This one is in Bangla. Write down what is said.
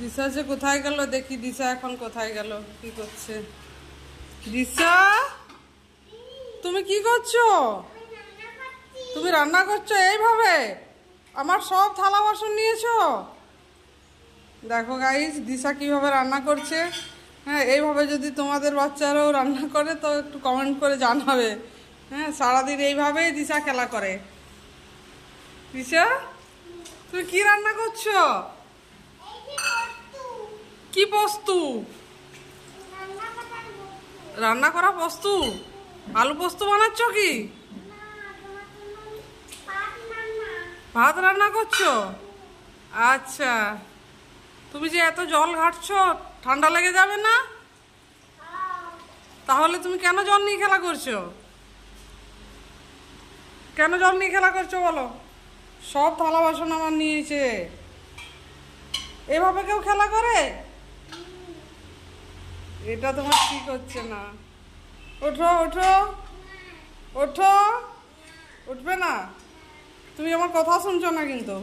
দিশা যে কোথায় গেল, দেখি দিশা এখন কোথায় গেল, কি করছে? দিশা? তুমি কি করছ? তুমি রান্না করছ এইভাবে? আমার সব থালা বাসন নিয়েছো? দেখো গাইজ দিশা কীভাবে রান্না করছে? হ্যাঁ এইভাবে যদি তোমাদের বাচ্চারাও রান্না করে, তো একটু কমেন্ট করে জানাবে। হ্যাঁ সারাদিন এইভাবেই দিশা খেলা করে। দিশা, তুমি কি রান্না করছ? পোস্তু। রান্না করা পোস্তু? আলু পোস্ত বানাচ্ছ কি? ভাত রান্না করছ? আচ্ছা। তুমি যে এত জল ঘাটছো, ঠান্ডা লেগে যাবে না? তাহলে তুমি কেন জল নিয়ে খেলা করছ? কেন জল নিয়ে খেলা করছ বলো? সব থালা বাসন আমার নিয়েছে। এভাবে কেউ খেলা করে? এটা তোমার ঠিক হচ্ছে না। ওঠো ওঠো। ওঠো। উঠবে না। তুমি আমার কথা শুনছো না কিন্তু।